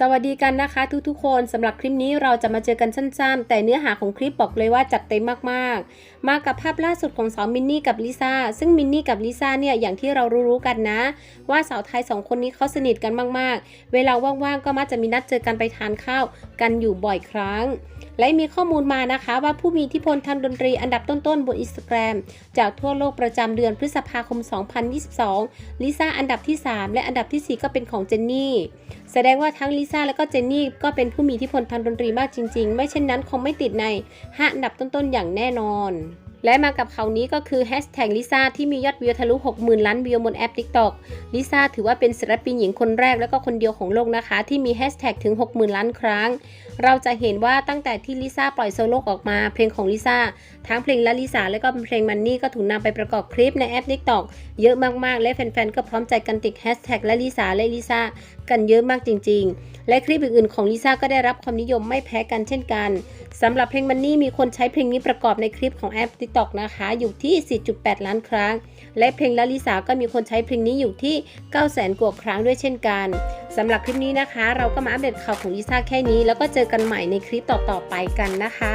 สวัสดีกันนะคะทุกๆคนสำหรับคลิปนี้เราจะมาเจอกันสั้นๆ แต่เนื้อหาของคลิปบอกเลยว่าจัดเต็มมากๆ มากับภาพล่าสุดของสาวมินนี่กับลิซ่าซึ่งมินนี่กับลิซ่าเนี่ยอย่างที่เรารู้ๆกันนะ ว่าสาวไทยสองคนนี้เขาสนิทกันมากๆ เวลาว่างๆก็มักจะมีนัดเจอกันไปทานข้าวกันอยู่บ่อยครั้งและมีข้อมูลมานะคะว่าผู้มีอิทธิพลทางดนตรีอันดับต้นๆบนอินสตาแกรมจากทั่วโลกประจำเดือนพฤษภาคม 2022 ลิซ่าอันดับที่ 3 และอันดับทีสี่ 4 ก็เป็นของเจนนี่ แสดงว่าทั้งลิซ่าและก็เจนนี่ก็เป็นผู้มีอิทธิพลทางดนตรีมากจริง ๆ ไม่เช่นนั้นคงไม่ติดใน 5 อันดับต้นๆอย่างแน่นอน และมากับเขานี้ก็คือแฮชแท็กลิซ่าที่มียอดวิวทะลุ 60,000 ล้านวิวบนแอป TikTok ลิซ่าถือว่าเป็นศิลปินหญิงคนแรกและก็คนเดียวของโลกนะคะ ที่มีแฮชแท็กถึง 60,000 ล้านครั้ง เราจะเห็นว่าตั้งแต่ที่ลิซ่าปล่อยโซโล่ออกมา เพลงของลิซ่าทั้งเพลงละลิซ่าและก็เพลงมันนี่ก็ถูกนำไปประกอบคลิปในแอป TikTok เยอะมากๆ และแฟนๆก็พร้อมใจกันติดแฮชแท็กและลิซ่าและลิซ่ากันเยอะมากจริง ๆ และคลิปอื่นๆของลิซ่าก็ได้รับความนิยมไม่แพ้กันเช่นกัน สำหรับเพลงมันนี่มีคนใช้เพลงนี้ประกอบในคลิปของแอป TikTok นะคะ อยู่ที่ 4.8 ล้านครั้ง และเพลงละลิสาก็มีคนใช้เพลงนี้อยู่ที่900,000กว่าครั้งด้วยเช่นกันสำหรับคลิปนี้นะคะ เราก็มาอัปเดตข่าวของลิซ่าแค่นี้ แล้วก็เจอกันใหม่ในคลิปต่อๆไปกันนะคะ